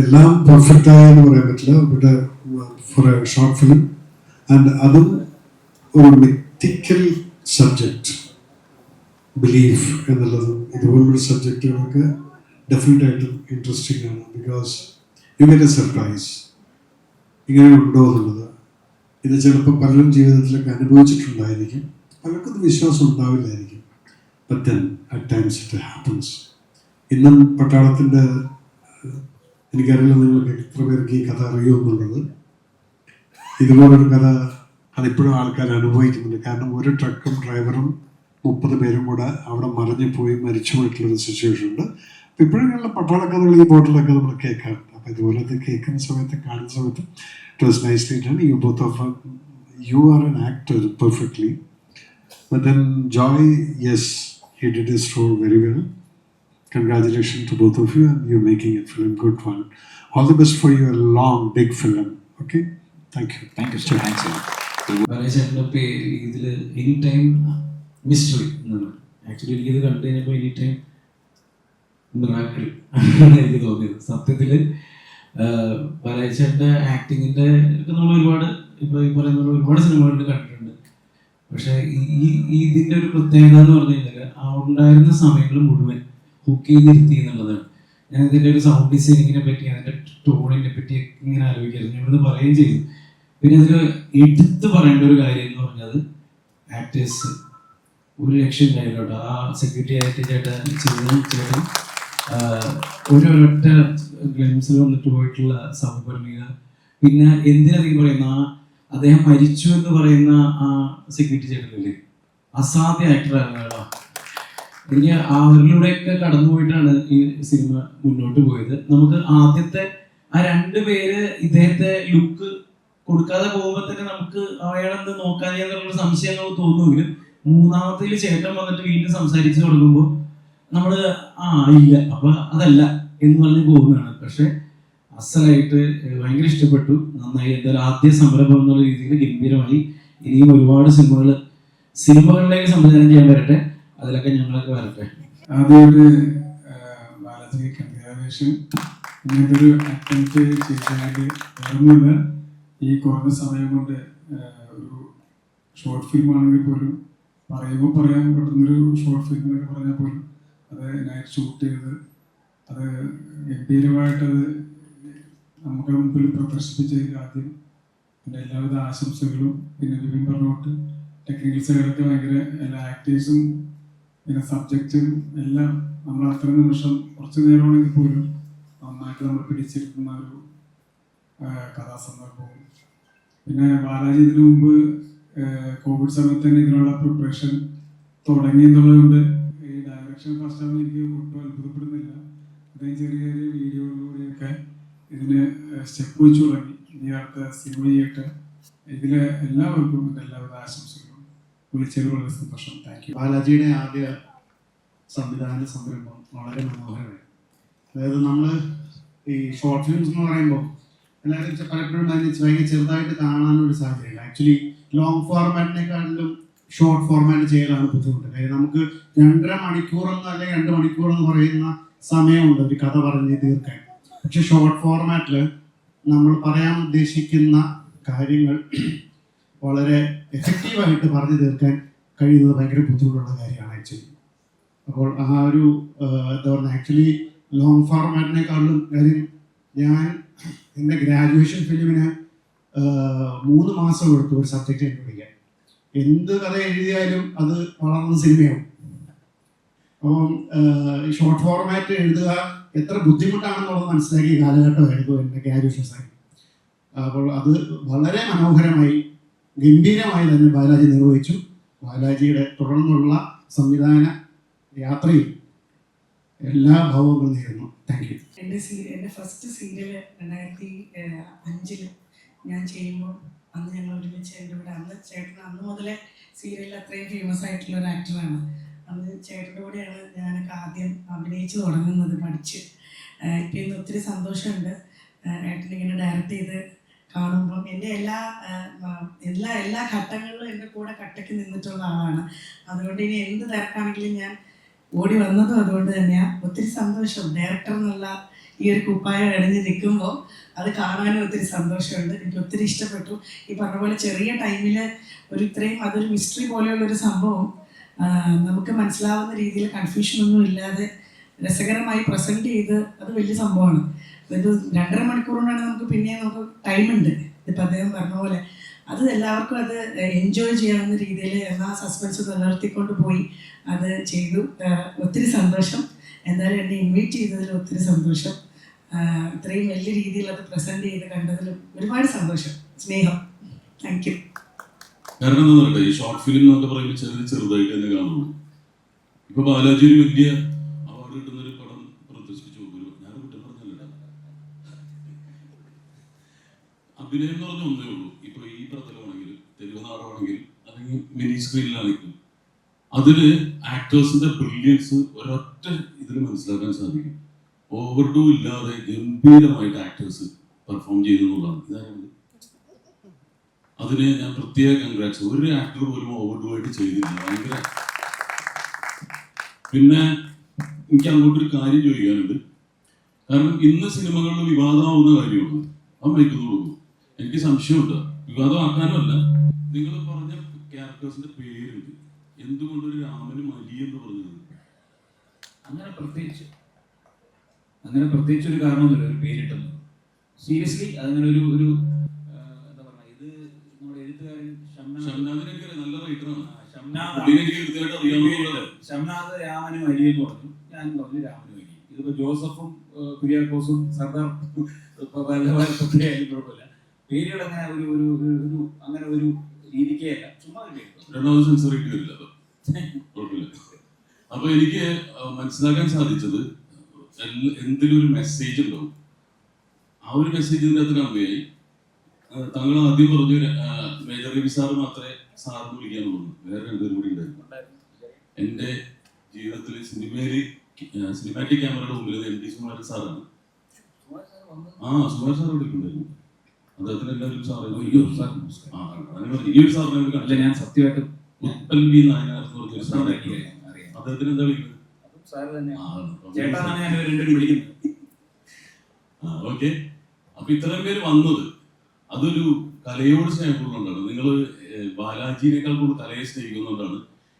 എല്ലാം പെർഫെക്റ്റ് ആയെന്ന് പറയാൻ പറ്റില്ല. But for a short film and അതും ഒരു മിത്തിക്കൽ സബ്ജക്റ്റ് ബിലീഫ് എന്നുള്ളതും ഇതുപോലുള്ള സബ്ജക്റ്റുകളൊക്കെ ഡെഫിനറ്റ് ആയിട്ടും ഇൻട്രസ്റ്റിംഗ് ആണ്. Because you get a surprise ഇങ്ങനെ ഉണ്ടോ എന്നുള്ളത്. ഇത് ചിലപ്പോൾ പലരും ജീവിതത്തിലൊക്കെ അനുഭവിച്ചിട്ടുണ്ടായിരിക്കും. പലർക്കും വിശ്വാസം ഉണ്ടാവില്ലായിരിക്കും. But then at times it happens ഇന്നും പട്ടാളത്തിന്റെ എനിക്കറിയില്ല നിങ്ങൾക്ക് എത്ര പേർക്ക് ഈ കഥ അറിയുമെന്നുള്ളത് ഇതുപോലൊരു കഥ അതിപ്പോഴും ആൾക്കാർ അനുഭവിക്കുന്നുണ്ട്. കാരണം ഒരു ട്രക്കും ഡ്രൈവറും മുപ്പത് പേരും കൂടെ അവിടെ മറിഞ്ഞു പോയി മരിച്ചു പോയിട്ടുള്ളൊരു സിറ്റുവേഷൻ ഉണ്ട്. അപ്പം ഇപ്പോഴുള്ള പട്ടാള കഥകൾ ഈ ബോട്ടിലൊക്കെ നമ്മൾ കേൾക്കാറുണ്ട്. അപ്പം ഇതുപോലത്തെ കേൾക്കുന്ന സമയത്ത് കാണുന്ന സമയത്ത് it was nicely done you both of you are an actor perfectly but then Joy yes he did his role very well Congratulations to both of you, and you're making a film good one. All the best for your long, big film. Okay, thank you. Thank you sir thanks ബാലചേട്ടന്റെ പേര് ഇതിൽ any time mystery എന്നാണ് actually എനിക്കിത് കണ്ടു കഴിഞ്ഞപ്പോൾ any time miracle എന്നാണ് എനിക്ക് തോന്നിയത്. സത്യത്തിൽ ബാലചേട്ടന്റെ ആക്ടിങ്ങിന്റെ ഒക്കെ നമ്മൾ ഒരുപാട് ഇപ്പോൾ ഈ പറയുന്ന ഒരുപാട് സിനിമകളിൽ കണ്ടിട്ടുണ്ട്. പക്ഷേ ഈ ഇതിന്റെ ഒരു പ്രത്യേകത എന്ന് പറഞ്ഞു കഴിഞ്ഞാൽ ആ ഉണ്ടായിരുന്ന സമയങ്ങൾ മുഴുവൻ ഹുക്ക് ചെയ്തിരുത്തി എന്നുള്ളതാണ് ഞാൻ ഇതിന്റെ ഒരു സൗണ്ട് ഡിസൈനിങ്ങിനെ പറ്റി അതിന്റെ ടോണിനെ പറ്റി ഇങ്ങനെ ആലോചിക്കായിരുന്നു. ഇവിടുന്ന് പറയുകയും ചെയ്തു. പിന്നെ അതിൽ എടുത്തു പറയേണ്ട ഒരു കാര്യം എന്ന് പറഞ്ഞത് ആക്ടേഴ്സ് ഒരു രക്ഷയില്ലായിരുന്നു കേട്ടോ. ആ സെക്യൂരിറ്റി ആയിട്ട് ചേട്ടൻ ചെയ്തു ചേട്ടൻ ഒരൊറ്റ ഗ്ലിംസിൽ വന്നിട്ട് പോയിട്ടുള്ള സഹപരിണിക പിന്നെ എന്തിനധികം പറയുന്ന? ആ അദ്ദേഹം മരിച്ചു എന്ന് പറയുന്ന ആ സെക്യൂരിറ്റി ചേട്ടനില്ലേ അസാധ്യ ആക്ടറാണ് കേട്ടോ. എനിക്ക് അവരിലൂടെയൊക്കെ കടന്നുപോയിട്ടാണ് ഈ സിനിമ മുന്നോട്ട് പോയത്. നമുക്ക് ആദ്യത്തെ ആ രണ്ട് പേര് ഇദ്ദേഹത്തെ ലുക്ക് കൊടുക്കാതെ പോകുമ്പോൾ തന്നെ നമുക്ക് അയാളെന്ത് നോക്കാനുള്ള സംശയങ്ങൾ തോന്നുമെങ്കിലും മൂന്നാമത്തെ ചേട്ടൻ വന്നിട്ട് വീണ്ടും സംസാരിച്ച് തുടങ്ങുമ്പോൾ നമ്മൾ ആ ഇല്ല അപ്പൊ അതല്ല എന്ന് പറഞ്ഞ് പോകുന്നതാണ്. പക്ഷെ അസലായിട്ട് ഭയങ്കര ഇഷ്ടപ്പെട്ടു. നന്നായി. എന്തായാലും ആദ്യ സംരംഭം എന്നുള്ള രീതിയിൽ ഗംഭീരമായി. ഇനിയും ഒരുപാട് സിനിമകൾ സിനിമകളിലേക്ക് സംവിധാനം ചെയ്യാൻ വരട്ടെ. അതിലൊക്കെ ഞങ്ങളൊക്കെ വരട്ടെ. ആദ്യമായിട്ട് ബാലാജി കന്യാവേശം ഇങ്ങനത്തെ ഒരു അറ്റംപ്റ്റ് ചെയ്തതായിട്ട് ഓർമ്മയില്ല ഈ കുറഞ്ഞ സമയം കൊണ്ട് ഒരു ഷോർട്ട് ഫിലിം ആണെങ്കിൽ പോലും പറയുമ്പോൾ പറയാൻ പറ്റുന്നൊരു ഷോർട്ട് ഫിലിം എന്നൊക്കെ പറഞ്ഞാൽ പോലും അത് നൈറ്റ് ഷൂട്ട് ചെയ്ത് അത് ഗംഭീരമായിട്ടത് നമുക്ക് മുമ്പിൽ പ്രദർശിപ്പിച്ചതിൽ ആദ്യം എന്റെ എല്ലാവിധ ആശംസകളും പിന്നെ വിപിൻ പറഞ്ഞോട്ട്. ടെക്നിക്കൽ സൈഡൊക്കെ ഭയങ്കര എല്ലാ ആക്ടേഴ്സും പിന്നെ സബ്ജക്റ്റും എല്ലാം നമ്മൾ അത്ര നിമിഷം കുറച്ച് നേരമാണെങ്കിൽ പോലും നന്നായിട്ട് നമ്മൾ പിടിച്ചിരിക്കുന്ന ഒരു കഥാസന്ദർഭവും. പിന്നെ ബാലാജി ഇതിനു മുമ്പ് കോവിഡ് സമയത്ത് തന്നെ ഇതിനുള്ള പ്രിപ്പറേഷൻ തുടങ്ങി എന്നുള്ളതുകൊണ്ട് ഈ ഡയറക്ഷൻ ഫസ്റ്റ് ആവുമ്പോൾ എനിക്ക് ഒട്ടും അത്ഭുതപ്പെടുന്നില്ല. അദ്ദേഹം ചെറിയ ചെറിയ വീഡിയോകളിലൂടെയൊക്കെ ഇതിന് സ്റ്റെപ്പ് വെച്ച് തുടങ്ങി. ഇനി അടുത്ത സിനിമ ചെയ്യട്ടെ ഇതിലെ എല്ലാവർക്കും എല്ലാവരുടെ ആശംസകളും. വിളിച്ചതിൽ വളരെ സന്തോഷം. താങ്ക് യു ബാലാജിയുടെ ആദ്യ സംവിധാന സംരംഭം വളരെ മനോഹരമായി. അതായത് നമ്മൾ ഈ ഷോർട്ട് ഫിലിംസ് എന്ന് പറയുമ്പോൾ എല്ലാവരും പലപ്പോഴും അതിനെ ഭയങ്കര ചെറുതായിട്ട് കാണാനൊരു സാധ്യതയില്ല. ആക്ച്വലി ലോങ് ഫോർമാറ്റിനെക്കാട്ടിലും ഷോർട്ട് ഫോർമാറ്റ് ചെയ്യലാണ് ബുദ്ധിമുട്ട്. കാര്യം നമുക്ക് രണ്ടര മണിക്കൂറെന്ന് അല്ലെങ്കിൽ രണ്ട് മണിക്കൂർ എന്ന് പറയുന്ന സമയമുണ്ട് ഒരു കഥ പറഞ്ഞ് തീർക്കാൻ. പക്ഷെ ഷോർട്ട് ഫോർമാറ്റിൽ നമ്മൾ പറയാൻ ഉദ്ദേശിക്കുന്ന കാര്യങ്ങൾ വളരെ എഫക്റ്റീവായിട്ട് പറഞ്ഞു തീർക്കാൻ കഴിയുന്നത് ഭയങ്കര ബുദ്ധിമുട്ടുള്ള കാര്യമാണ് ആക്ച്വലി അപ്പോൾ ആ ഒരു എന്താ പറയുക ആക്ച്വലി ലോങ് ഫോർമാറ്റിനേക്കാളും കാര്യം ഞാൻ എന്റെ ഗ്രാജുവേഷൻ ഫിലിമിന് മൂന്ന് മാസം എടുത്തു ഒരു സബ്ജക്റ്റ് കണ്ടുപിടിക്കാൻ എന്ത് കഥ എഴുതിയാലും അത് വളർന്ന സിനിമയാവും. അപ്പം ഷോർട്ട് ഫോർമാറ്റ് എഴുതുക എത്ര ബുദ്ധിമുട്ടാണെന്നുള്ളത് മനസ്സിലാക്കിയ കാലഘട്ടമായിരുന്നു എന്റെ ഗ്രാജുവേഷൻ സമയം അപ്പോൾ അത് വളരെ മനോഹരമായി ഗംഭീരമായി തന്നെ ബാലാജി നിർവഹിച്ചു. ബാലാജിയുടെ തുടർന്നുള്ള സംവിധാന യാത്രയിൽ എല്ലാ ഭാവങ്ങളും നേരുന്നു. താങ്ക് യു എന്റെ എന്റെ ഫസ്റ്റ് സീരിയൽ രണ്ടായിരത്തി അഞ്ചിൽ ഞാൻ ചെയ്യുമ്പോൾ അന്ന് ഞങ്ങൾ ഒരുമിച്ച് എന്റെ കൂടെ അന്ന് ചേട്ടൻ അന്ന് മുതലേ സീരിയലിൽ അത്രയും ഫേമസ് ആയിട്ടുള്ള ഒരു ആക്ടറാണ് അന്ന് ചേട്ടന്റെ കൂടെയാണ് ഞാനൊക്കെ ആദ്യം അഭിനയിച്ചു തുടങ്ങുന്നത് പഠിച്ച്. ഇപ്പം ഇന്ന് ഒത്തിരി സന്തോഷമുണ്ട്. ഏട്ടനിങ്ങനെ ഡയറക്റ്റ് ചെയ്ത് കാണുമ്പം എന്റെ എല്ലാ എല്ലാ എല്ലാ ഘട്ടങ്ങളിലും എന്റെ കൂടെ കട്ടയ്ക്ക് നിന്നിട്ടുള്ള ആളാണ്. അതുകൊണ്ട് ഇനി എന്ത് തിരക്കാണെങ്കിലും ഞാൻ ഓടി വന്നതും അതുകൊണ്ട് തന്നെയാണ് ഒത്തിരി സന്തോഷം. ഡയറക്ടർ എന്നുള്ള ഈ ഒരു കുപ്പായം അണിഞ്ഞ് നിൽക്കുമ്പോൾ അത് കാണാനും ഒത്തിരി സന്തോഷമുണ്ട്. എനിക്ക് ഒത്തിരി ഇഷ്ടപ്പെട്ടു. ഈ പറഞ്ഞ പോലെ ചെറിയ ടൈമിൽ ഒരു ഇത്രയും അതൊരു മിസ്റ്ററി പോലെയുള്ള ഒരു സംഭവം നമുക്ക് മനസ്സിലാവുന്ന രീതിയിൽ കൺഫ്യൂഷൻ ഒന്നും ഇല്ലാതെ രസകരമായി പ്രസന്റ് ചെയ്ത് അത് വലിയ സംഭവമാണ്. ഇത് രണ്ടര മണിക്കൂർ മണിക്കൂറുകൊണ്ടാണ് നമുക്ക് പിന്നെ നമുക്ക് ടൈമുണ്ട്. ഇപ്പം അദ്ദേഹം പറഞ്ഞ പോലെ അത് എല്ലാവർക്കും അത് എൻജോയ് ചെയ്യാവുന്ന രീതിയിൽ എല്ലാ സസ്പെൻസ് നിലനിർത്തിക്കൊണ്ട് പോയി. അത് ചെയ്തു. ഒത്തിരി സന്തോഷം. എന്തായാലും എന്നെ ഇൻവൈറ്റ് ചെയ്തതിൽ ഒത്തിരി സന്തോഷം. ഇത്രയും വലിയ രീതിയിൽ അത് പ്രസന്റ് ചെയ്ത് കണ്ടതിൽ ഒരുപാട് സന്തോഷം. സ്നേഹം. താങ്ക് യു കാരണം ഈ ഷോർട്ട് ഫിലിം എന്നൊക്കെ പറയുമ്പോൾ ചെറിയ ചെറുതായിട്ട് തന്നെ കാണുന്നു ഇപ്പൊ ബാലാജി ഒരു വലിയ അവാർഡ് കിട്ടുന്ന ഒരു പടം പ്രദർശിപ്പിച്ചു ഒരു ഞാൻ കുറ്റം പറഞ്ഞല്ല അഭിനയം എന്ന് പറഞ്ഞ ഒന്നേ ഉള്ളൂ. ഇപ്പൊ ഈ പ്രതലമാണെങ്കിൽ തെരുവ് നാടാണെങ്കിലും അല്ലെങ്കിൽ മിനി സ്ക്രീനിലാണെങ്കിലും അതിൽ ആക്ടേഴ്സിന്റെ ബ്രില്യൻസ് ഒരൊറ്റ ഇതിൽ മനസ്സിലാക്കാൻ സാധിക്കും. ഓവർ ഡു ഇല്ലാതെ ഗംഭീരമായിട്ട് ആക്ടേഴ്സ് പെർഫോം ചെയ്തു എന്നുള്ളതാണ്. ഇതായത് അതിന് ഞാൻ പ്രത്യേക കൺഗ്രാറ്റ്സ് ഒരു ആക്ടർ പോലും ഓവർഡു ആയിട്ട് ചെയ്തില്ല ഭയങ്കര പിന്നെ എനിക്ക് അങ്ങോട്ടൊരു കാര്യം ചോദിക്കാനുണ്ട്. കാരണം ഇന്ന് സിനിമകളിൽ വിവാദമാവുന്ന കാര്യമാണ്. അവൻ മൈക്കുന്നു എനിക്ക് സംശയമുണ്ട് വിവാദമാക്കാനുമല്ല നിങ്ങൾ പറഞ്ഞ ക്യാരക്ടേഴ്സിന്റെ പേരുണ്ട് എന്തുകൊണ്ട് ഒരു രാമനും എന്ന് പറഞ്ഞത് അങ്ങനെ പ്രത്യേകിച്ച് അങ്ങനെ പ്രത്യേകിച്ച് ഒരു കാരണമൊന്നുമില്ല ഒരു പേരിട്ടത് സീരിയസ്ലി അങ്ങനെ ഒരു ഒരു എന്താ പറയുക ഇത് നമ്മുടെ എഴുത്തുകാരൻ ഷംനാഥ് ഷംനാദിനെ നല്ല റൈറ്ററാണ് ഷംനാഥ് രാമനും അലി എന്ന് പറഞ്ഞു ഞാൻ പറഞ്ഞു രാമനും അലി ഇതിപ്പോ ജോസഫും കുര്യാക്കോസും സർദാർ ആയാലും കുഴപ്പമില്ല പേരുകൾ അങ്ങനെ ഒരു ഒരു ഒരു- അങ്ങനെ ഒരു രീതിക്കേ അല്ല ചുമ്മാ ഒരു പേര് രണ്ടാമത് സെൻസർ ഇട്ട് വരില്ല അത്. കുഴപ്പമില്ല. അപ്പൊ എനിക്ക് മനസ്സിലാക്കാൻ സാധിച്ചത് എന്തെങ്കിലും ഒരു മെസ്സേജ് ഉണ്ടാവും. ആ ഒരു മെസ്സേജ് ഇതിന്റെ അകത്ത് കമ്മിയായി താങ്കൾ ആദ്യം പറഞ്ഞു മേജർ രവി സാറ് മാത്രമേ സാറിന് വിളിക്കാൻ തോന്നുന്നു വേറെ രണ്ടുപേരും കൂടി ഉണ്ടായിരുന്നു. എന്റെ ജീവിതത്തിൽ സിനിമയിൽ സിനിമാറ്റിക് ക്യാമറയുടെ മുമ്പിൽ എം ഡി സുമാരൻ സാറാണ്. ആ സുമാരൻ സാർ ഇവിടെ ഉണ്ടായിരുന്നു. അദ്ദേഹത്തിന് എല്ലാവരും അയ്യോ, സാർ അല്ല ഞാൻ സത്യമായിട്ടും നായനാർ എന്ന് പറഞ്ഞൊരു അദ്ദേഹത്തിന് എന്താ വിളിക്കുന്നത്? ഓക്കെ. അപ്പൊ ഇത്രയും പേര് വന്നത് അതൊരു കലയോട് സ്നേഹമുള്ളതുകൊണ്ടാണ് നിങ്ങൾ ബാലാജിനേക്കാൾ കൂടുതൽ കലയെ സ്നേഹിക്കുന്നതുകൊണ്ടാണ്.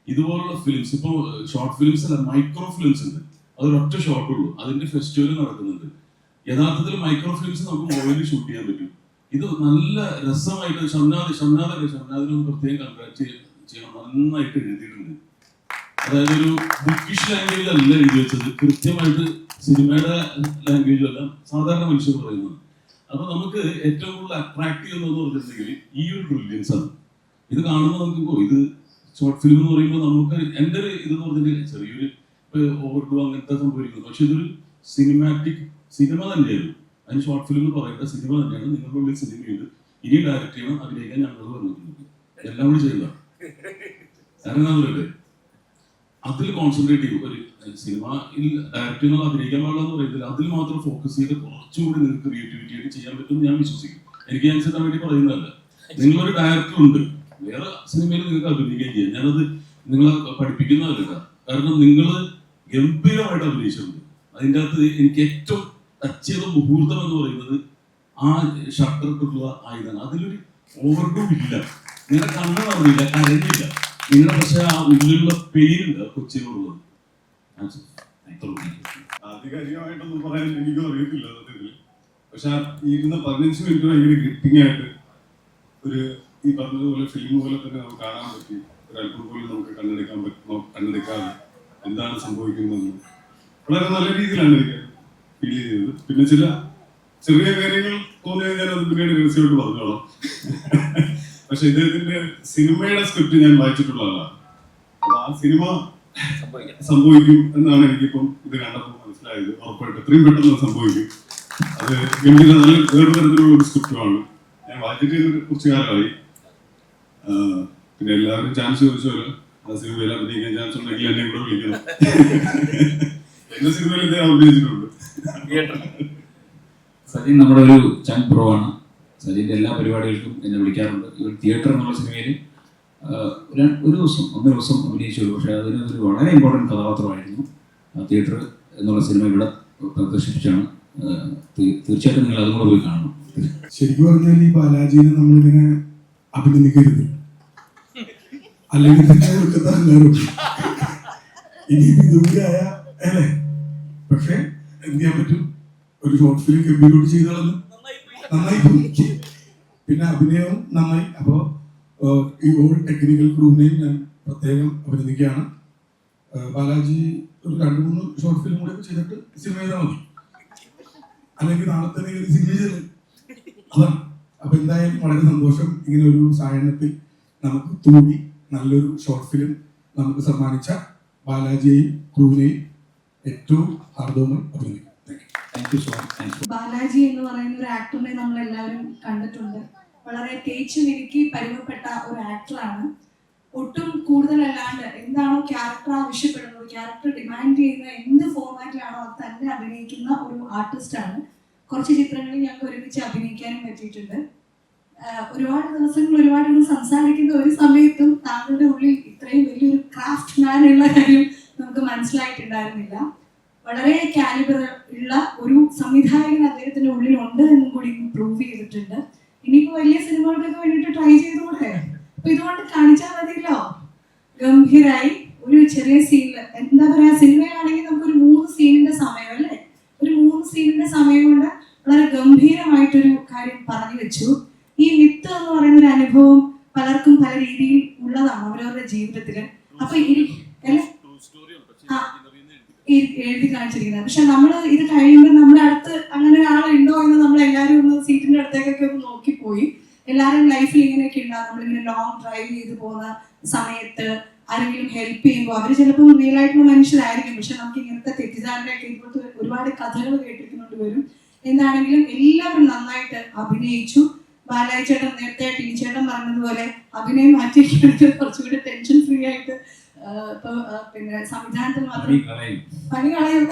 ഇതുപോലുള്ള ഫിലിംസ് ഇപ്പോൾ ഷോർട്ട് ഫിലിംസ് അല്ല മൈക്രോ ഫിലിംസ് ഉണ്ട്. അതൊരൊറ്റ ഷോർട്ട് ഉള്ളൂ. അതിന്റെ ഫെസ്റ്റിവൽ നടക്കുന്നുണ്ട്. യഥാർത്ഥത്തിൽ മൈക്രോ ഫിലിംസ് നമുക്ക് മൊബൈലിൽ ഷൂട്ട് ചെയ്യാൻ പറ്റും. ഇത് നല്ല രസമായിട്ട് ഷംനാദ് ഷംനാദ് ഷംനാദിനെ ഒന്ന് പ്രത്യേകം കൺഗ്രാറ്റ് ചെയ്യണം. നന്നായിട്ട് എഴുതിയിട്ടുണ്ട്. അതായത് ഒരു ബുക്കിഷ് ലാംഗ്വേജിലല്ല എഴുതി വെച്ചത്. കൃത്യമായിട്ട് സിനിമയുടെ ലാംഗ്വേജിലല്ല സാധാരണ മനുഷ്യർ പറയുന്നത്. അപ്പൊ നമുക്ക് ഏറ്റവും കൂടുതൽ അട്രാക്ട് ചെയ്യുന്നതെന്ന് പറഞ്ഞിട്ടുണ്ടെങ്കിൽ ഈ ഒരു ബ്രില്യൻസ് ആണ്. ഇത് കാണുമ്പോൾ നമുക്ക് ഓ ഇത് ഷോർട്ട് ഫിലിം എന്ന് പറയുമ്പോൾ നമുക്ക് എന്റെ ഒരു ഇതെന്ന് പറഞ്ഞിട്ടുണ്ടെങ്കിൽ ചെറിയൊരു ഓവർഡു അങ്ങനത്തെ സംഭവിക്കുന്നത് പക്ഷെ ഇതൊരു സിനിമാറ്റിക് സിനിമ തന്നെയായിരുന്നു. അതിന് ഷോർട്ട് ഫിലിം എന്ന് സിനിമ തന്നെയാണ് നിങ്ങളുടെ ഉള്ളിൽ സിനിമയുണ്ട് ഇനി ഡയറക്റ്റ് ചെയ്യണം അഭിനയിക്കാൻ ഞങ്ങൾ പറഞ്ഞിട്ടുണ്ട്. എല്ലാം കൂടി ചെയ്യുന്നതാണ് കാരണമല്ലേ അതിൽ കോൺസെൻട്രേറ്റ് ചെയ്യും. ഒരു സിനിമ ഡയറക്റ്റ് ചെയ്യുന്നത് അഭിനയിക്കാൻ പാടില്ല എന്ന് പറയുന്നില്ല അതിൽ മാത്രം ഫോക്കസ് ചെയ്ത് കുറച്ചുകൂടി നിങ്ങൾക്ക് ക്രിയേറ്റിവിറ്റി ആയിട്ട് ചെയ്യാൻ പറ്റും ഞാൻ വിശ്വസിക്കും എനിക്ക് ഞാൻ ചെയ്യാൻ വേണ്ടി പറയുന്നതല്ല. നിങ്ങളൊരു ഡയറക്ടർ ഉണ്ട്. വേറെ സിനിമയിൽ നിങ്ങൾക്ക് അഭിനയിക്കുകയും ചെയ്യാം. ഞാനത് നിങ്ങളെ പഠിപ്പിക്കുന്നതല്ല. കാരണം നിങ്ങൾ ഗംഭീരമായിട്ട് അഭിനയിച്ചിട്ടുണ്ട്. അതിന്റെ അകത്ത് എനിക്ക് ഏറ്റവും ടച്ച് മുഹൂർത്തം എന്ന് പറയുന്നത് ആ ഷട്ടർ ഇട്ടിട്ടുള്ള അതിലൊരു ഓവർഡും ഇല്ല. നിങ്ങളുടെ കണ്ണ് പറഞ്ഞില്ല കരഞ്ഞില്ല. നിങ്ങളുടെ പക്ഷെ ആ ഉള്ളിലുള്ള പെയിനുണ്ട് കൊച്ചിയിലുള്ളത് ആധികാരികമായിട്ടൊന്നും പറയാൻ എനിക്കും അറിയത്തില്ല സത്യത്തിൽ പക്ഷെ ഇരുന്ന പതിനഞ്ച് മിനിറ്റ് ഭയങ്കര ഗ്രിപ്പിംഗ് ആയിട്ട് ഒരു ഈ പറഞ്ഞതുപോലെ ഫിലിം പോലെ തന്നെ നമുക്ക് കാണാൻ പറ്റി. ഒരല്പം പോലും നമുക്ക് കണ്ണെടുക്കാൻ പറ്റും കണ്ണെടുക്കാതെ എന്താണ് സംഭവിക്കുന്നതെന്ന്. വളരെ നല്ല രീതിയിലാണ് എനിക്ക് ഫീൽ ചെയ്തത്. പിന്നെ ചില ചെറിയ കാര്യങ്ങൾ തോന്നിയത് ഞാൻ അത് പിന്നീട് രഹസ്യമായിട്ട് പറഞ്ഞോളാം. പക്ഷെ ഇദ്ദേഹത്തിന്റെ സിനിമയുടെ സ്ക്രിപ്റ്റ് ഞാൻ വായിച്ചിട്ടുള്ള ആളാണ്. അപ്പൊ ആ സിനിമ സംഭവിക്കും. എന്നാണ് എനിക്കിപ്പം ഇത് കണ്ടപ്പോൾ മനസ്സിലായത്. ഉറപ്പായിട്ട് എത്രയും പെട്ടെന്ന് സംഭവിക്കും. അത് ഗംഭീര നല്ല വേറെ തരത്തിലുള്ള ഒരു സ്ക്രിപ്റ്റുമാണ്. ഞാൻ വായിച്ചിട്ട് കുറച്ച് കാലമായി. പിന്നെ എല്ലാവരും ചാൻസ് ചോദിച്ചോല്ലോ ആ സിനിമയിൽ അഭിനയിക്കാൻ ചാൻസ് ഉണ്ടെങ്കിൽ എന്നെ കൂടെ വിളിക്കണം. എന്റെ സിനിമയിൽ ഇദ്ദേഹം അഭിനയിച്ചിട്ടുണ്ട്. സജിൻ നമ്മുടെ ഒരു ചങ് പ്രോ ആണ്. സജിന്റെ എല്ലാ പരിപാടികൾക്കും എന്നെ വിളിക്കാറുണ്ട്. ഇവർ തിയേറ്റർ എന്നുള്ള സിനിമയിൽ ഒരു ദിവസം ഒന്നര ദിവസം അഭിനയിച്ചുള്ളൂ പക്ഷേ അതിന് ഒരു വളരെ ഇമ്പോർട്ടന്റ് കഥാപാത്രമായിരുന്നു. ആ തിയേറ്റർ എന്നുള്ള സിനിമ ഇവിടെ പ്രദർശിപ്പിച്ചാണ്. തീർച്ചയായിട്ടും നിങ്ങൾ അതും കൂടെ പോയി കാണണം. ശരിക്കും പറഞ്ഞാൽ ഈ ബാലാജിനെ നമ്മളിങ്ങനെ അഭിനന്ദിക്കരുത്. അല്ലെങ്കിൽ എല്ലാവരും. ഇനി ഇതുകൂടിയായ അല്ലേ? പക്ഷെ എന്ത് ചെയ്യാൻ പറ്റും? ഒരു ഷോർട്ട് ഫിലിം ഗംഭീരോട് ചെയ്ത് കളഞ്ഞു നന്നായി പിന്നെ അഭിനയവും നന്നായി. അപ്പോ ഈ ഓൾ ടെക്നിക്കൽ ക്രൂവിനെയും ഞാൻ പ്രത്യേകം അഭിനന്ദിക്കുകയാണ്. ബാലാജി ഒരു രണ്ട് മൂന്ന് ഷോർട്ട് ഫിലിം കൂടെ ചെയ്തിട്ട് സിനിമ ചെയ്താൽ മതി. അല്ലെങ്കിൽ നാളെ തന്നെ ഒരു അതാണ്. അപ്പൊ എന്തായാലും വളരെ സന്തോഷം. ഇങ്ങനെ ഒരു സായണത്തിൽ നമുക്ക് തൂങ്ങി നല്ലൊരു ഷോർട്ട് ഫിലിം നമുക്ക് സമ്മാനിച്ച ബാലാജിയെയും ക്രൂവിനെയും ഏറ്റവും ഹാർദവുമായി അഭിനന്ദിക്കും ബാലാജി എന്ന് പറയുന്ന ഒരു ആക്ടറിനെ നമ്മൾ എല്ലാവരും കണ്ടിട്ടുണ്ട്. വളരെ തേച്ചു മിനുക്കി പരിമപ്പെട്ട ഒരു ആക്ടറാണ്. ഒട്ടും കൂടുതലല്ലാണ്ട് എന്താണോ ക്യാരക്ടർ ആവശ്യപ്പെടുന്നത് ക്യാരക്ടർ ഡിമാൻഡ് ചെയ്യുന്ന എന്ത് ഫോർമാറ്റിലാണോ അത് തന്നെ അഭിനയിക്കുന്ന ഒരു ആർട്ടിസ്റ്റാണ് കുറച്ച് ചിത്രങ്ങളിൽ ഞങ്ങൾക്ക് ഒരുമിച്ച് അഭിനയിക്കാനും പറ്റിയിട്ടുണ്ട്. ഒരുപാട് ദിവസങ്ങൾ ഒരുപാട് സംസാരിക്കുന്ന ഒരു സമയത്തും താങ്കളുടെ ഉള്ളിൽ ഇത്രയും വലിയൊരു ക്രാഫ്റ്റ് മാൻ ഉള്ള കാര്യം നമുക്ക് മനസ്സിലായിട്ടുണ്ടായിരുന്നില്ല. വളരെ കാലിബർ ഉള്ള ഒരു സംവിധായകൻ അദ്ദേഹത്തിന്റെ ഉള്ളിൽ ഉണ്ട് എന്നും കൂടി പ്രൂവ് ചെയ്തിട്ടുണ്ട് ഇനിയിപ്പോ വലിയ സിനിമകൾക്കൊക്കെ വേണ്ടിയിട്ട് ട്രൈ ചെയ്തുകൂടെ അപ്പൊ ഇതുകൊണ്ട് കാണിച്ചാൽ മതിയല്ലോ ഗംഭീരായി ഒരു ചെറിയ സീനിൽ എന്താ പറയാ സിനിമയിലാണെങ്കിൽ നമുക്കൊരു മൂന്ന് സീനിന്റെ സമയം അല്ലേ ഒരു മൂന്ന് സീനിന്റെ സമയം കൊണ്ട് വളരെ ഗംഭീരമായിട്ടൊരു കാര്യം പറഞ്ഞു വെച്ചു ഈ മിത്ത് എന്ന് പറയുന്ന ഒരു അനുഭവം പലർക്കും പല രീതിയിൽ ഉള്ളതാണ് അവരവരുടെ ജീവിതത്തിൽ അപ്പൊ ഇനി അല്ലേ ആ. ഈ- എഴുതി കാണിച്ചിരിക്കുന്നത് പക്ഷെ നമ്മൾ ഇത് കഴിയുമ്പോൾ നമ്മുടെ അടുത്ത് അങ്ങനെ ഒരാളുണ്ടോ എന്ന് നമ്മൾ എല്ലാവരും ഒന്ന് സീറ്റിന്റെ അടുത്തേക്കൊക്കെ ഒന്ന് നോക്കിപ്പോയി എല്ലാവരും ലൈഫിൽ ഇങ്ങനെയൊക്കെ ഉണ്ടാകും നമ്മളിങ്ങനെ ലോങ് ഡ്രൈവ് ചെയ്ത് പോകുന്ന സമയത്ത് ആരെങ്കിലും ഹെൽപ്പ് ചെയ്യുമ്പോൾ അവർ ചിലപ്പോൾ റിയൽ ആയിട്ടുള്ള മനുഷ്യരായിരിക്കും. പക്ഷെ നമുക്ക് ഇങ്ങനത്തെ തെറ്റിദ്ധാരണയൊക്കെ ഇതുപോലത്തെ ഒരുപാട് കഥകൾ കേട്ടിരിക്കുന്നുണ്ട് വരും. എന്താണെങ്കിലും എല്ലാവരും നന്നായിട്ട് അഭിനയിച്ചു. ബാലായി ചേട്ടൻ നേരത്തെ ടീച്ചേട്ടൻ ചേട്ടൻ പറഞ്ഞതുപോലെ അഭിനയം മാറ്റിയിട്ട് കുറച്ചുകൂടി ടെൻഷൻ ഫ്രീ ആയിട്ട് പിന്നെ സംവിധാനത്തിൽ മാത്രം പണി കളയും.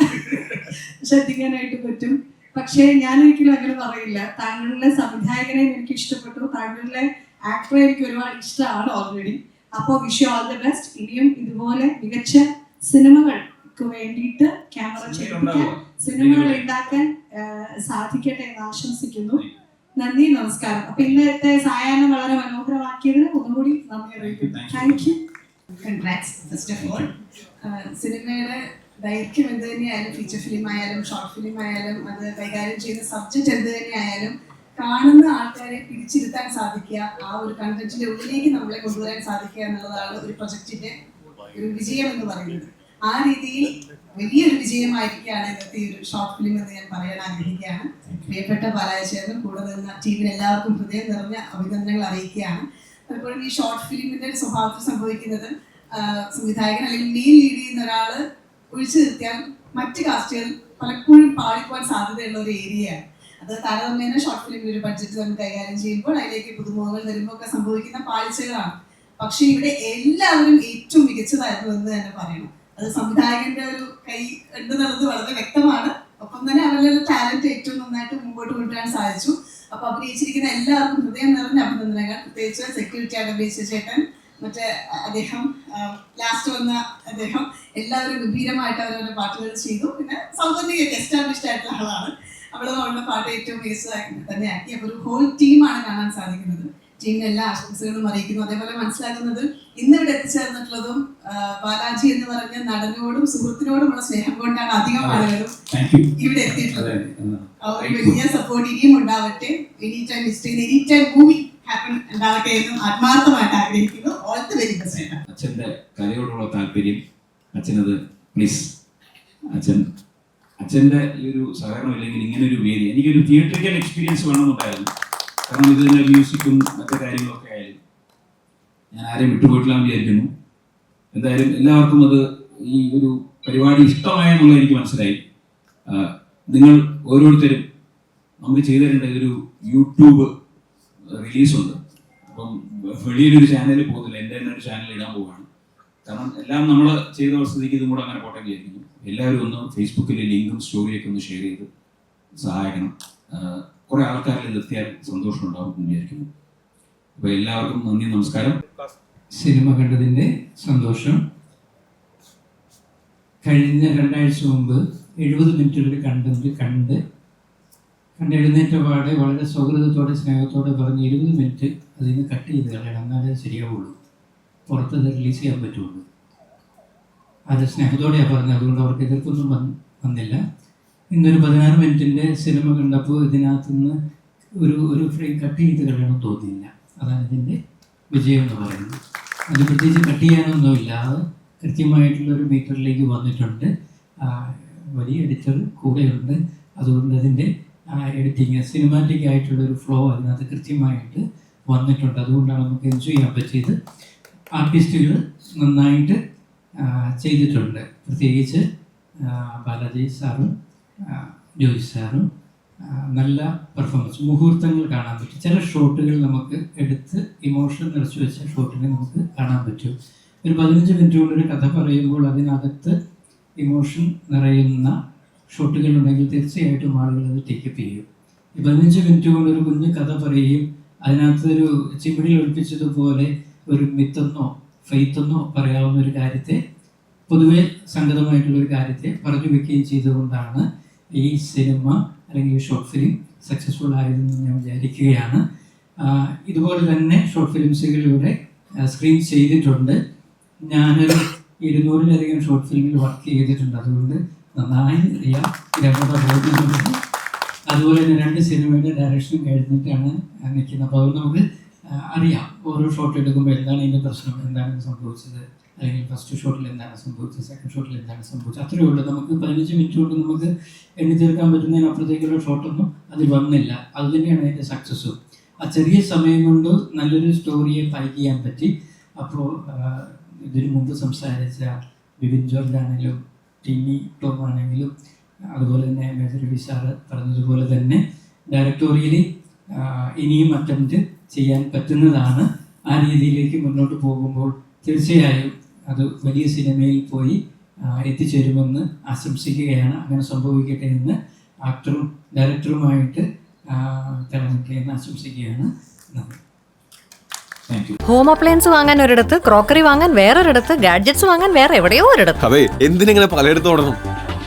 ശ്രദ്ധിക്കാനായിട്ട് പറ്റും. പക്ഷേ ഞാൻ ഒരിക്കലും അങ്ങനെ പറയില്ല. താങ്കളുടെ സംവിധായകനെ എനിക്ക് ഇഷ്ടപ്പെട്ടു. താങ്കളുടെ ആക്ടറെ എനിക്ക് ഒരുപാട് ഇഷ്ടമാണ് ഓൾറെഡി അപ്പോൾ വിഷ് ഓൾ ദി ബെസ്റ്റ് ഇനിയും ഇതുപോലെ മികച്ച സിനിമകൾക്ക് വേണ്ടിയിട്ട് ക്യാമറ ചെയ്യിപ്പിക്കാൻ സിനിമകൾ ഉണ്ടാക്കാൻ സാധിക്കട്ടെ എന്ന് ആശംസിക്കുന്നു. നന്ദി നമസ്കാരം. അപ്പൊ ഇന്നത്തെ സായാഹ്നം വളരെ മനോഹരമാക്കിയതിന് ഒന്നുകൂടി നന്ദി അറിയിക്കുന്നു. Thank you congrats first of all സിനിമയുടെ ദൈർഘ്യം എന്ത് തന്നെയായാലും ഫീച്ചർ ഫിലിം ആയാലും ഷോർട്ട് ഫിലിം ആയാലും അത് കൈകാര്യം ചെയ്യുന്ന സബ്ജക്റ്റ് എന്ത് തന്നെയായാലും കാണുന്ന ആൾക്കാരെ പിടിച്ചിരുത്താൻ സാധിക്കുക. ആ ഒരു കണ്ടന്റിന്റെ ഉള്ളിലേക്ക് നമ്മളെ കൊണ്ടുവരാൻ സാധിക്കുക എന്നുള്ളതാണ് ഒരു പ്രൊജക്ടിന്റെ ഒരു വിജയം എന്ന് പറയുന്നത്. ആ രീതിയിൽ വലിയൊരു വിജയമായിരിക്കുകയാണ് ഇന്നത്തെ ഒരു ഷോർട്ട് ഫിലിം എന്ന് ഞാൻ പറയാൻ ആഗ്രഹിക്കുകയാണ്. പ്രിയപ്പെട്ട ബാലാചേരനും കൂടെ നിന്ന ടീമിന് എല്ലാവർക്കും ഹൃദയം നിറഞ്ഞ അഭിനന്ദനങ്ങൾ അറിയിക്കുകയാണ്. അതുപോലെ ഈ ഷോർട്ട് ഫിലിമിന്റെ സ്വഭാവത്തിൽ സംഭവിക്കുന്നത് സംവിധായകൻ അല്ലെങ്കിൽ മെയിൻ ലീഡ് ചെയ്യുന്ന ഒരാൾ ഒഴിച്ചു നിർത്തിയാൽ മറ്റ് കാസ്റ്റുകൾ പലപ്പോഴും പാളിപ്പോൾ സാധ്യതയുള്ള ഒരു ഏരിയയാണ് അത് താരതമ്യേന ഷോർട്ട് ഫിലിം ഒരു ബഡ്ജറ്റ് നമ്മൾ കൈകാര്യം ചെയ്യുമ്പോൾ അതിലേക്ക് പുതുമുഖങ്ങൾ വരുമ്പോൾ ഒക്കെ സംഭവിക്കുന്ന പാളിച്ചകളാണ്. പക്ഷെ ഇവിടെ എല്ലാവരും ഏറ്റവും മികച്ചതായിരുന്നു എന്ന് തന്നെ പറയണം. അത് സംവിധായകന്റെ ഒരു കൈ ഉണ്ടെന്നുള്ളത് വളരെ വ്യക്തമാണ്. ഒപ്പം തന്നെ അവരുടെ ടാലന്റ് ഏറ്റവും നന്നായിട്ട് മുമ്പോട്ട് കൊണ്ടുവരാൻ സാധിച്ചു. അപ്പൊ അഭിനയിച്ചിരിക്കുന്ന എല്ലാവർക്കും ഹൃദയം നിറഞ്ഞ അഭിനന്ദനങ്ങൾ. പ്രത്യേകിച്ച് സെക്യൂരിറ്റി അഭിനയിച്ച ചേട്ടൻ മറ്റേ അദ്ദേഹം ലാസ്റ്റ് വന്ന അദ്ദേഹം എല്ലാവരും ഗംഭീരമായിട്ട് അവരവരുടെ പാട്ടുകൾ ചെയ്തു. പിന്നെ സൗകര്യ എസ്റ്റാബ്ലിഷ്ഡ് ആയിട്ടുള്ള ആളാണ്. അവിടെ അവളുടെ പാട്ട് ഏറ്റവും മികച്ചതാക്കി തന്നെ ആക്കി. അപ്പൊ ഒരു ഹോൾ ടീമാണ് കാണാൻ സാധിക്കുന്നത്. ടീമിന് എല്ലാ ആശംസകളും അറിയിക്കുന്നു. അതേപോലെ മനസ്സിലാക്കുന്നത് ഇന്ന് ഇവിടെ എത്തിച്ചേർന്നിട്ടുള്ളതും ബാലാജി എന്ന് പറഞ്ഞ നടനോടും സുഹൃത്തിനോടുമുള്ള സ്നേഹം കൊണ്ടാണ് അധികം ആളുകളും ഇവിടെ എത്തിയിട്ടുള്ളത്. അവർ വലിയ സപ്പോർട്ട് ഇനിയും ഉണ്ടാവട്ടെ. Any time history any time movie happen ഉണ്ടാവട്ടെ എന്നും ആത്മാർത്ഥമായിട്ട് ഓൾ ദി വെരി ബെസ്റ്റ് അച്ഛന്റെ കലയോടുള്ള താല്പര്യം അച്ഛനത് പ്ലീസ് അച്ഛൻ അച്ഛന്റെ ഈ ഒരു സഹകരണം ഇല്ലെങ്കിൽ ഇങ്ങനെ ഒരു വേദി എനിക്കൊരു തിയേറ്ററിക്കൽ എക്സ്പീരിയൻസ് വേണമെന്നുണ്ടായിരുന്നു. കാരണം ഇത് തന്നെ മ്യൂസിക്കും മറ്റു കാര്യങ്ങളൊക്കെ ആയാലും ഞാൻ ആരെയും വിട്ടുപോയിട്ടില്ലാന്ന് വിചാരിക്കുന്നു എന്തായാലും എല്ലാവർക്കും അത് ഈ ഒരു പരിപാടി ഇഷ്ടമായെന്നുള്ള എനിക്ക് മനസ്സിലായി. നിങ്ങൾ ഓരോരുത്തരും നമുക്ക് ചെയ്തു തരേണ്ട ഒരു യൂട്യൂബ് റിലീസുണ്ട് അപ്പം വെളിയിലൊരു ചാനലിൽ പോകുന്നില്ല എന്റെ തന്നെ ഒരു ചാനൽ ഇടാൻ പോവുകയാണ് കാരണം എല്ലാം നമ്മൾ ചെയ്ത സ്ഥിതിക്ക് ഇതും കൂടെ അങ്ങനെ പോട്ടെ വിചാരിക്കുന്നു എല്ലാവരും ഒന്ന് ഫേസ്ബുക്കിലെ ലിങ്കും സ്റ്റോറിയൊക്കെ ഒന്ന് ഷെയർ ചെയ്ത് സഹായിക്കണം. കുറെ ആൾക്കാരിൽ നിർത്തിയാൽ സന്തോഷം ഉണ്ടാവും എന്ന് വിചാരിക്കുന്നു. അപ്പോൾ എല്ലാവർക്കും നന്ദി നമസ്കാരം. സിനിമ കണ്ടതിന്റെ സന്തോഷം. കഴിഞ്ഞ രണ്ടാഴ്ച മുമ്പ് എഴുപത് മിനിറ്റുകൾ കണ്ടത് കണ്ട് കണ്ട് എഴുന്നേറ്റ പാടെ വളരെ സൗഹൃദത്തോടെ സ്നേഹത്തോടെ പറഞ്ഞ് ഇരുപത് മിനിറ്റ് അതിൽ നിന്ന് കട്ട് ചെയ്ത് കളയണം. എന്നാലേ ശരിയാവുള്ളൂ. പുറത്തത് റിലീസ് ചെയ്യാൻ പറ്റുള്ളൂ. അത് സ്നേഹത്തോടെയാണ് പറഞ്ഞത്. അതുകൊണ്ട് അവർക്ക് എതിർപ്പൊന്നും വന്ന് വന്നില്ല. ഇന്നൊരു പതിനാറ് മിനിറ്റിന്റെ സിനിമ കണ്ടപ്പോൾ ഇതിനകത്തുനിന്ന് ഒരു ഒരു ഫ്രെയിം കട്ട് ചെയ്ത് കളയണം തോന്നിയില്ല. അതാണ് ഇതിന്റെ വിജയം എന്ന് പറയുന്നത്. അത് പ്രത്യേകിച്ച് കട്ട് ചെയ്യാനൊന്നുമില്ല അത് കൃത്യമായിട്ടുള്ളൊരു മീറ്ററിലേക്ക് വന്നിട്ടുണ്ട്. വലിയ എഡിറ്റർ കൂടെയുണ്ട്. അതുകൊണ്ട് അതിന്റെ എഡിറ്റിങ് സിനിമാറ്റിക് ആയിട്ടുള്ള ഒരു ഫ്ലോ അതിനകത്ത് കൃത്യമായിട്ട് വന്നിട്ടുണ്ട്. അതുകൊണ്ടാണ് നമുക്ക് എൻജോയ് ചെയ്യാൻ പറ്റിയത്. ആർട്ടിസ്റ്റുകൾ നന്നായിട്ട് ചെയ്തിട്ടുണ്ട്. പ്രത്യേകിച്ച് ബാലാജി സാറും ജോയി സാറും നല്ല പെർഫോമൻസ് മുഹൂർത്തങ്ങൾ കാണാൻ പറ്റും. ചില ഷോട്ടുകൾ നമുക്ക് എടുത്ത് ഇമോഷൻ നിറച്ചു വെച്ച ഷോട്ടിനെ നമുക്ക് കാണാൻ പറ്റും. ഒരു പതിനഞ്ച് മിനിറ്റ് കൊണ്ട് ഒരു കഥ പറയുമ്പോൾ അതിനകത്ത് ഇമോഷൻ നിറയുന്ന ഷോട്ടുകൾ ഉണ്ടെങ്കിൽ തീർച്ചയായിട്ടും ആളുകൾ അത് ടേക്കപ്പ് ചെയ്യും. ഈ പതിനഞ്ച് മിനിറ്റ് കൊണ്ട് ഒരു കുഞ്ഞു കഥ പറയുകയും അതിനകത്ത് ഒരു ചിമ്മിടി ഒളിപ്പിച്ചതുപോലെ ഒരു മിത്തെന്നോ ഫെയ്ത്തെന്നോ പറയാവുന്ന ഒരു കാര്യത്തെ പൊതുവെ സംഗതമായിട്ടുള്ള ഒരു കാര്യത്തെ പറഞ്ഞു വെക്കുകയും ചെയ്തുകൊണ്ടാണ് ഈ സിനിമ അല്ലെങ്കിൽ ഈ ഷോർട്ട് ഫിലിം സക്സസ്ഫുൾ ആയതെന്ന് ഞാൻ വിചാരിക്കുകയാണ്. ഇതുപോലെ തന്നെ ഷോർട്ട് ഫിലിംസുകളിലൂടെ സ്ക്രീൻ ചെയ്തിട്ടുണ്ട്. ഞാനൊരു ഇരുന്നൂറിലധികം ഷോർട്ട് ഫിലിമിൽ വർക്ക് ചെയ്തിട്ടുണ്ട്. അതുകൊണ്ട് നന്നായി അറിയാം. അതുപോലെ തന്നെ രണ്ട് സിനിമയുടെ ഡയറക്ഷനും കഴിഞ്ഞിട്ടാണ് നിൽക്കുന്നത്. അപ്പോൾ അതുകൊണ്ട് നമുക്ക് അറിയാം ഓരോ ഷോട്ട് എടുക്കുമ്പോൾ എന്താണ് ഇതിന്റെ പ്രശ്നം എന്താണ് സംഭവിച്ചത് അല്ലെങ്കിൽ ഫസ്റ്റ് ഷോട്ടിൽ എന്താണ് സംഭവിച്ചത് സെക്കൻഡ് ഷോട്ടിൽ എന്താണ് സംഭവിച്ചത്. അത്രയേ ഉള്ളൂ. നമുക്ക് പതിനഞ്ച് മിനിറ്റ് കൊണ്ട് നമുക്ക് എണ്ണി തീർക്കാൻ പറ്റുന്നതിനപ്പുറത്തേക്കുള്ള ഷോട്ടൊന്നും അതിൽ വന്നില്ല. അത് തന്നെയാണ് അതിന്റെ സക്സസ്സും ആ ചെറിയ സമയം കൊണ്ട് നല്ലൊരു സ്റ്റോറിയെ ഫൈ ചെയ്യാൻ പറ്റി. അപ്പോൾ ഇതിനു മുമ്പ് സംസാരിച്ച ബിബിൻ ജോർജ് ആണെങ്കിലും ടിനി ടോം ആണെങ്കിലും അതുപോലെ തന്നെ മേജർ സാറ് പറഞ്ഞതുപോലെ തന്നെ ഡയറക്ടോറിയൽ ഇനിയും അറ്റംപ്റ്റ് ചെയ്യാൻ പറ്റുന്നതാണ്. ആ രീതിയിലേക്ക് മുന്നോട്ട് പോകുമ്പോൾ തീർച്ചയായും അത് വലിയ സിനിമയിൽ പോയി എത്തിച്ചേരുമെന്ന് ആശംസിക്കുകയാണ്. അങ്ങനെ സംഭവിക്കട്ടെ എന്ന് ആക്ടറും ഡയറക്ടറുമായിട്ട് തിരഞ്ഞെടുക്കുകയെന്ന് ആശംസിക്കുകയാണ്. നന്ദി. ഹോം അപ്ലയൻസ് വാങ്ങാൻ ഒരിടത്ത് ക്രോക്കറി വാങ്ങാൻ വേറൊരിടത്ത് ഗാഡ്ജറ്റ്സ് വാങ്ങാൻ വേറെ എവിടെയോ ഒരിടത്ത്. അതെ എന്തിനിങ്ങനെ പലയിടത്തും ഓടണം?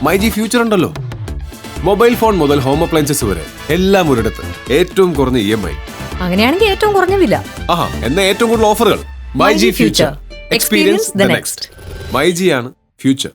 മൈ ജി ഫ്യൂച്ചർ ഉണ്ടല്ലോ. മൊബൈൽ ഫോൺ മുതൽ ഹോം അപ്ലയൻസസ് വരെ എല്ലാം ഒരിടത്ത്. ഏറ്റവും കുറഞ്ഞ ഇ എം ഐ അങ്ങനെയാണെങ്കിൽ ഏറ്റവും കുറഞ്ഞ വില. ആഹാ എന്ന ഏറ്റവും കൂടുതൽ ഓഫറുകൾ my G future experience the next my G ആണ് ഫ്യൂച്ചർ